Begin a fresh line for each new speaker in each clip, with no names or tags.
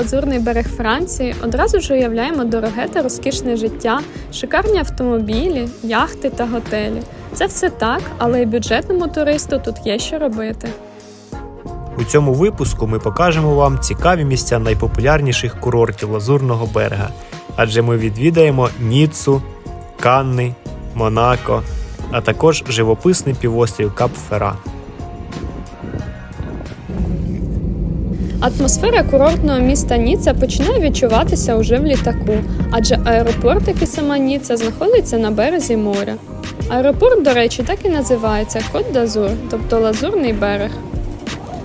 лазурний берег Франції, одразу ж уявляємо дороге та розкішне життя, шикарні автомобілі, яхти та готелі. Це все так, але й бюджетному туристу тут є що робити.
У цьому випуску ми покажемо вам цікаві місця найпопулярніших курортів Лазурного берега, адже ми відвідаємо Ніццу, Канни, Монако, а також живописний півострів Кап-Фера.
Атмосфера курортного міста Ніцца починає відчуватися уже в літаку, адже аеропорт, як і сама Ніцца, знаходиться на березі моря. Аеропорт, до речі, так і називається Кот d'Azur, тобто Лазурний берег.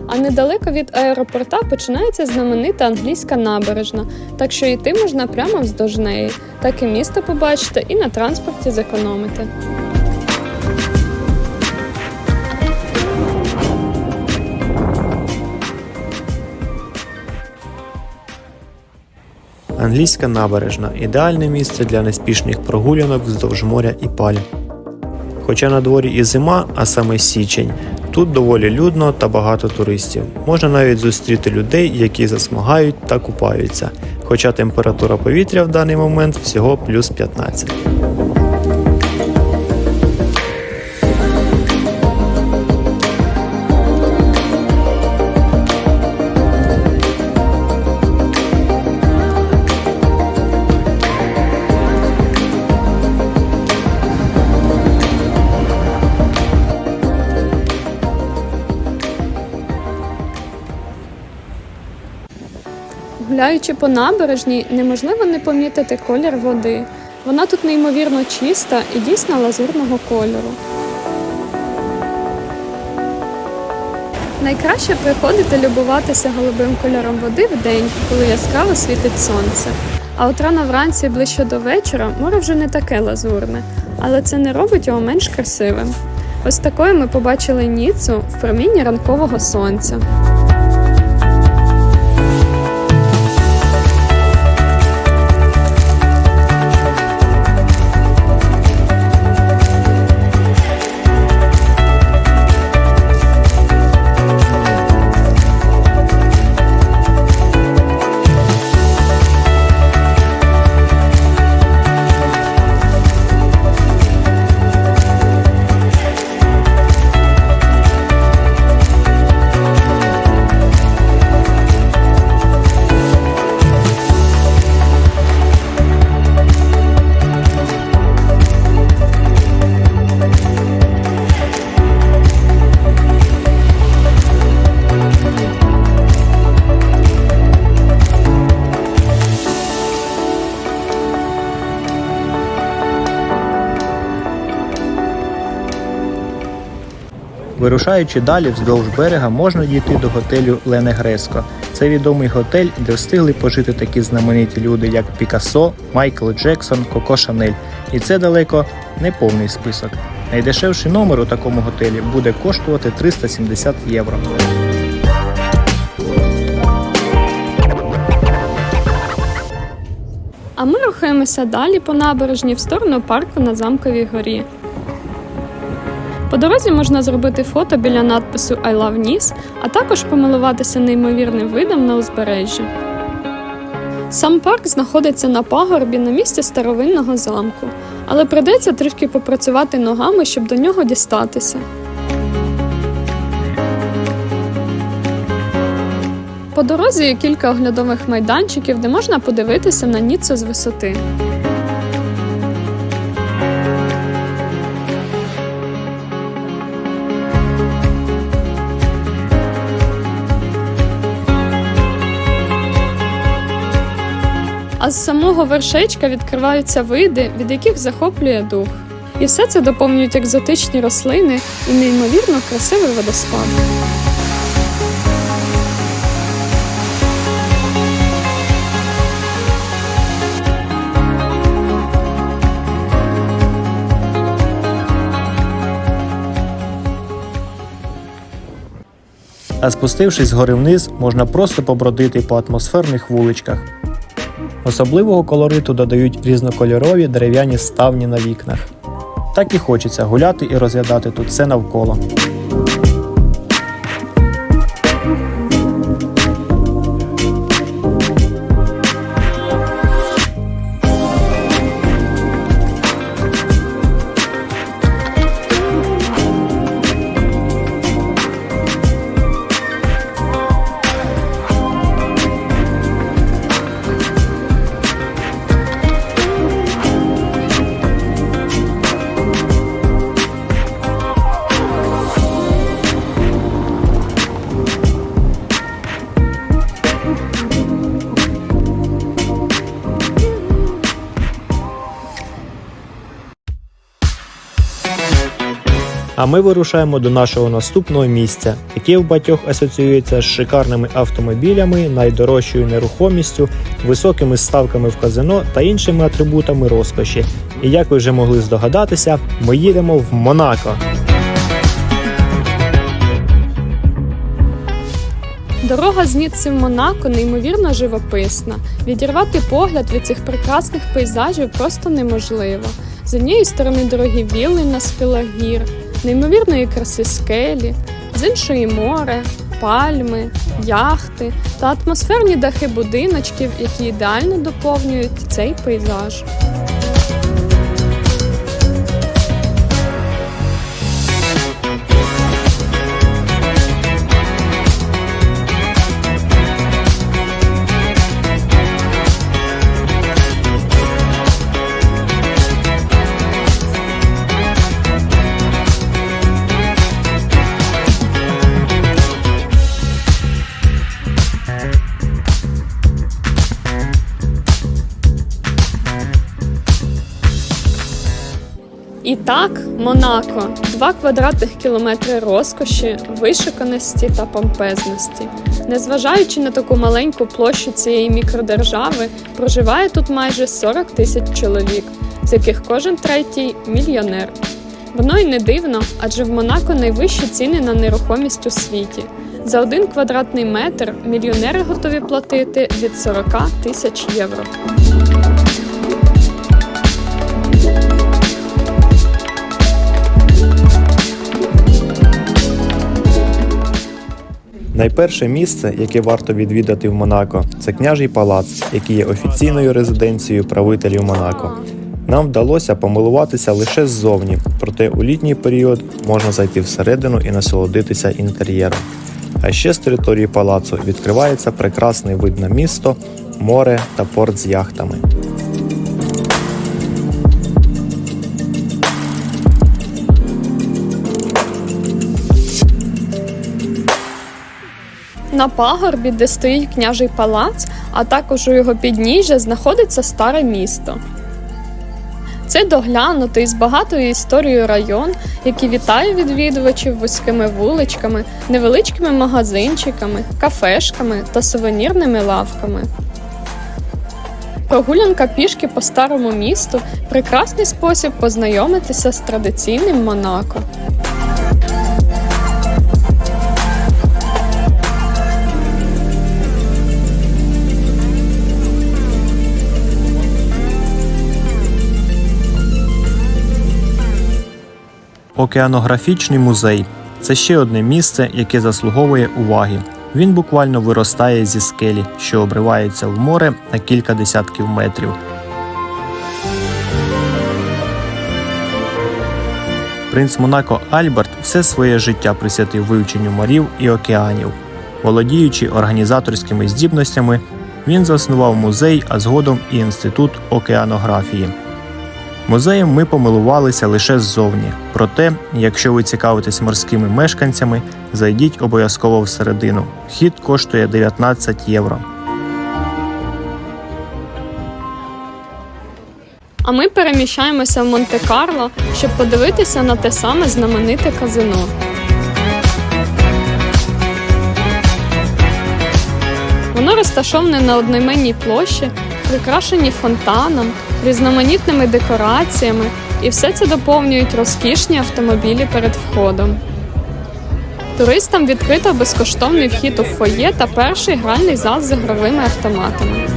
А недалеко від аеропорта починається знаменита англійська набережна, так що йти можна прямо вздовж неї, так і місто побачите і на транспорті зекономите.
Англійська набережна ідеальне місце для неспішних прогулянок вздовж моря і пальм. Хоча на дворі і зима, а саме січень, тут доволі людно та багато туристів. Можна навіть зустріти людей, які засмагають та купаються, хоча температура повітря в даний момент всього плюс 15.
Гуляючи по набережній, неможливо не помітити колір води. Вона тут неймовірно чиста і дійсно лазурного кольору. Найкраще приходити любуватися голубим кольором води в день, коли яскраво світить сонце. А от рано вранці ближче до вечора море вже не таке лазурне, але це не робить його менш красивим. Ось такою ми побачили Ніцу в промінні ранкового сонця.
Вирушаючи далі вздовж берега, можна дійти до готелю Лене Греско. Це відомий готель, де встигли пожити такі знамениті люди, як Пікассо, Майкл Джексон, Коко Шанель. І це далеко не повний список. Найдешевший номер у такому готелі буде коштувати 370 євро.
А ми рухаємося далі по набережні в сторону парку на замковій горі. По дорозі можна зробити фото біля надпису I love Nice, а також помилуватися неймовірним видом на узбережжі. Сам парк знаходиться на пагорбі на місці старовинного замку, але придеться трішки попрацювати ногами, щоб до нього дістатися. По дорозі є кілька оглядових майданчиків, де можна подивитися на Ніццу з висоти. А з самого вершечка відкриваються види, від яких захоплює дух. І все це доповнюють екзотичні рослини і неймовірно красивий водоспад.
А спустившись гори вниз, можна просто побродити по атмосферних вуличках. Особливого колориту додають різнокольорові дерев'яні ставні на вікнах. Так і хочеться гуляти і розглядати тут все навколо. А ми вирушаємо до нашого наступного місця, яке в багатьох асоціюється з шикарними автомобілями, найдорожчою нерухомістю, високими ставками в казино та іншими атрибутами розкоші. І як ви вже могли здогадатися, ми їдемо в Монако.
Дорога з Ніцци в Монако неймовірно живописна. Відірвати погляд від цих прекрасних пейзажів просто неможливо. З однієї сторони дорогі вілли на схилах гір, неймовірної краси скелі, з іншої море, пальми, яхти та атмосферні дахи будиночків, які ідеально доповнюють цей пейзаж. Монако два квадратних кілометри розкоші, вишуканості та помпезності. Незважаючи на таку маленьку площу цієї мікродержави, проживає тут майже 40 тисяч чоловік, з яких кожен третій мільйонер. Воно й не дивно, адже в Монако найвищі ціни на нерухомість у світі. За один квадратний метр мільйонери готові платити від 40 тисяч євро.
Найперше місце, яке варто відвідати в Монако, це княжий палац, який є офіційною резиденцією правителів Монако. Нам вдалося помилуватися лише ззовні, проте у літній період можна зайти всередину і насолодитися інтер'єром. А ще з території палацу відкривається прекрасний вид на місто, море та порт з яхтами.
На пагорбі, де стоїть княжий палац, а також у його підніжжя знаходиться старе місто. Це доглянутий з багатою історією район, який вітає відвідувачів вузькими вуличками, невеличкими магазинчиками, кафешками та сувенірними лавками. Прогулянка пішки по старому місту прекрасний спосіб познайомитися з традиційним Монако.
Океанографічний музей це ще одне місце, яке заслуговує уваги. Він буквально виростає зі скелі, що обривається в море на кілька десятків метрів. Принц Монако Альберт все своє життя присвятив вивченню морів і океанів. Володіючи організаторськими здібностями, він заснував музей, а згодом і інститут океанографії. Музеєм ми помилувалися лише ззовні. Проте, якщо ви цікавитесь морськими мешканцями, зайдіть обов'язково всередину. Вхід коштує 19 євро.
А ми переміщаємося в Монте-Карло, щоб подивитися на те саме знамените казино. Воно розташоване на одноіменній площі, прикрашені фонтаном, різноманітними декораціями, і все це доповнюють розкішні автомобілі перед входом. Туристам відкрито безкоштовний вхід у фоє та перший гральний зал з ігровими автоматами.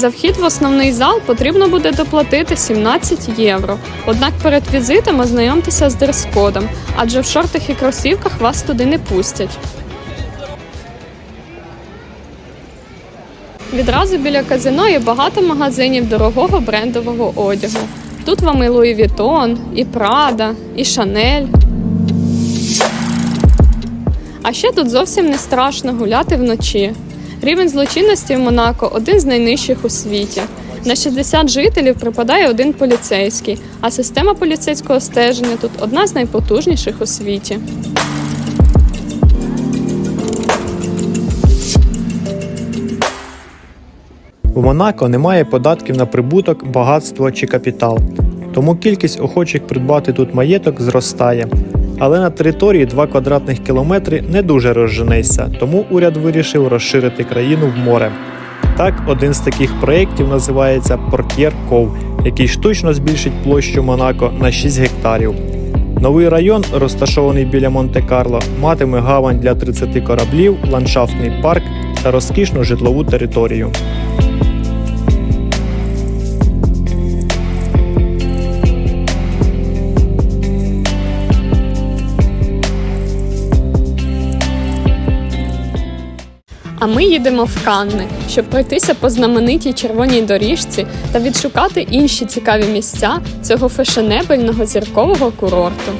За вхід в основний зал потрібно буде доплатити 17 євро. Однак перед візитом ознайомтеся з дрес-кодом, адже в шортах і кросівках вас туди не пустять. Відразу біля казино є багато магазинів дорогого брендового одягу. Тут вам і Луї Вітон, і Прада, і Шанель. А ще тут зовсім не страшно гуляти вночі. Рівень злочинності в Монако один з найнижчих у світі. На 60 жителів припадає один поліцейський, а система поліцейського стеження тут одна з найпотужніших у світі.
У Монако немає податків на прибуток, багатство чи капітал, тому кількість охочих придбати тут маєток зростає. Але на території 2 квадратних кілометри не дуже розженешся, тому уряд вирішив розширити країну в море. Так, один з таких проєктів називається Портьєр Ков, який штучно збільшить площу Монако на 6 гектарів. Новий район, розташований біля Монте-Карло, матиме гавань для 30 кораблів, ландшафтний парк та розкішну житлову територію.
А ми їдемо в Канни, щоб пройтися по знаменитій червоній доріжці та відшукати інші цікаві місця цього фешенебельного зіркового курорту.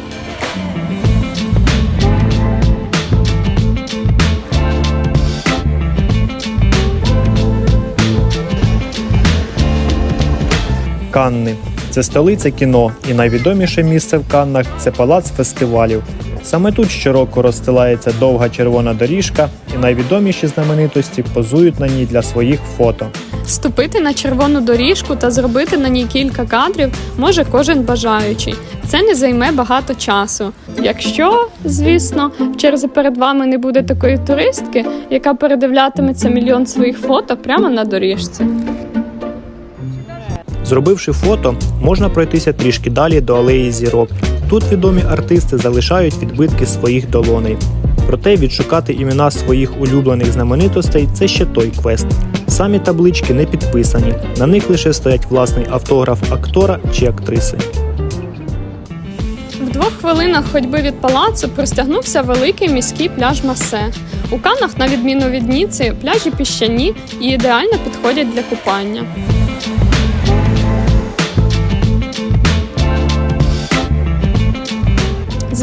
Канни це столиця кіно, і найвідоміше місце в Каннах це палац фестивалів. Саме тут щороку розстилається довга червона доріжка, і найвідоміші знаменитості позують на ній для своїх фото.
Ступити на червону доріжку та зробити на ній кілька кадрів може кожен бажаючий. Це не займе багато часу. Якщо, звісно, в черзі перед вами не буде такої туристки, яка передивлятиметься мільйон своїх фото прямо на доріжці.
Зробивши фото, можна пройтися трішки далі до алеї зірок. Тут відомі артисти залишають відбитки своїх долоней. Проте відшукати імена своїх улюблених знаменитостей це ще той квест. Самі таблички не підписані, на них лише стоять власний автограф актора чи актриси.
В двох хвилинах ходьби від палацу простягнувся великий міський пляж Масе. У Канах, на відміну від Ніці, пляжі піщані і ідеально підходять для купання.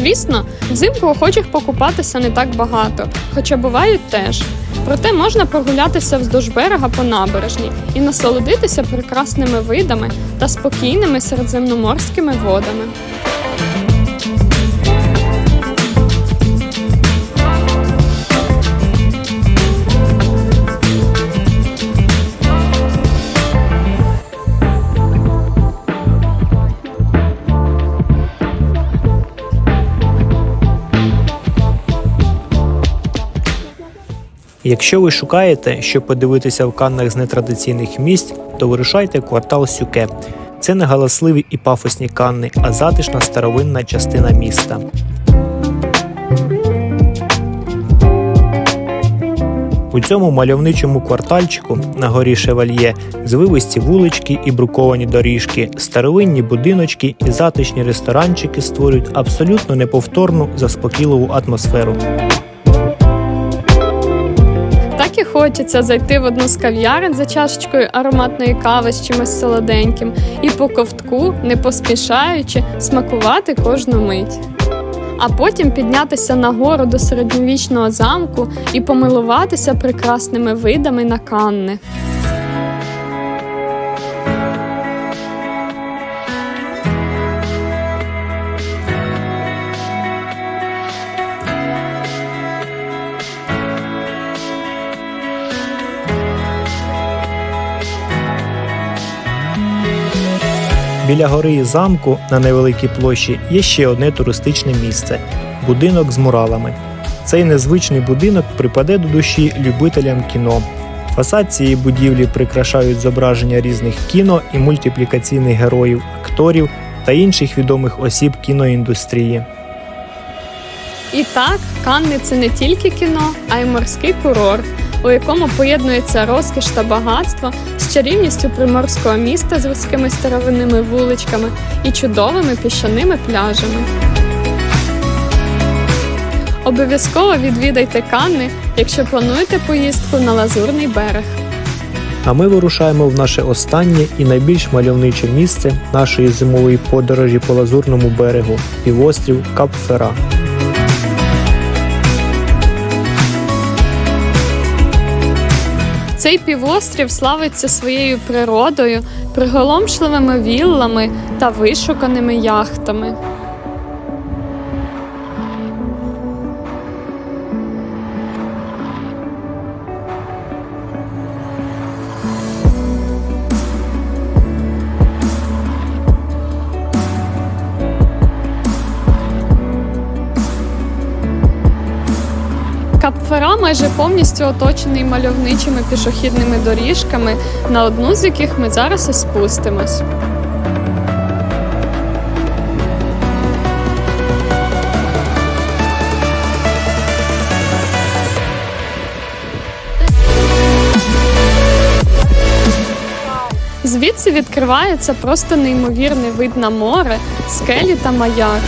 Звісно, взимку охочих покупатися не так багато, хоча бувають теж. Проте можна прогулятися вздовж берега по набережній і насолодитися прекрасними видами та спокійними середземноморськими водами.
Якщо ви шукаєте, що подивитися в Каннах з нетрадиційних місць, то вирушайте квартал Сюке. Це не галасливі і пафосні Канни, а затишна старовинна частина міста. У цьому мальовничому квартальчику на горі Шевальє звивисті вулички і бруковані доріжки, старовинні будиночки і затишні ресторанчики створюють абсолютно неповторну заспокійливу атмосферу.
Хочеться зайти в одну з кав'ярень за чашечкою ароматної кави з чимось солоденьким і по ковтку, не поспішаючи, смакувати кожну мить. А потім піднятися нагору до середньовічного замку і помилуватися прекрасними видами на Канни.
Біля гори замку на невеликій площі є ще одне туристичне місце будинок з муралами. Цей незвичний будинок припаде до душі любителям кіно. Фасад цієї будівлі прикрашають зображення різних кіно і мультиплікаційних героїв, акторів та інших відомих осіб кіноіндустрії.
І так, Канни це не тільки кіно, а й морський курорт, у якому поєднується розкіш та багатство з чарівністю приморського міста з вузькими старовинними вуличками і чудовими піщаними пляжами. Обов'язково відвідайте Канни, якщо плануєте поїздку на Лазурний берег.
А ми вирушаємо в наше останнє і найбільш мальовниче місце нашої зимової подорожі по лазурному берегу півострів Кап-Фера.
Цей півострів славиться своєю природою, приголомшливими віллами та вишуканими яхтами. Майже повністю оточений мальовничими пішохідними доріжками, на одну з яких ми зараз і спустимось. Звідси відкривається просто неймовірний вид на море, скелі та маяк.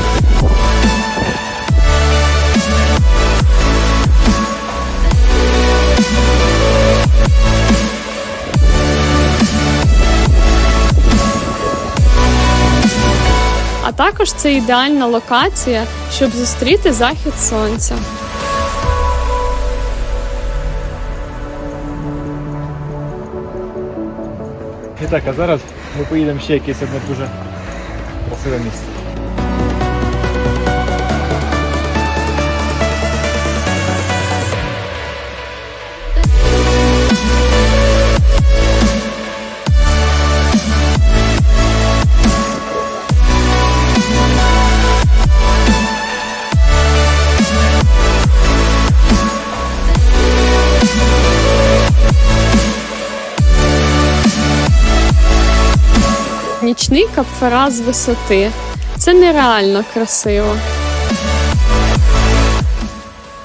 Також це ідеальна локація, щоб зустріти захід сонця.
І так, а зараз ми поїдемо ще якесь одне дуже красиве місце.
Нічний капфера з висоти. Це нереально красиво.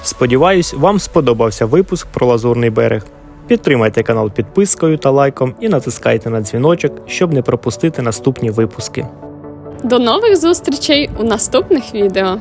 Сподіваюсь, вам сподобався випуск про Лазурний берег. Підтримайте канал підпискою та лайком і натискайте на дзвіночок, щоб не пропустити наступні випуски.
До нових зустрічей у наступних відео.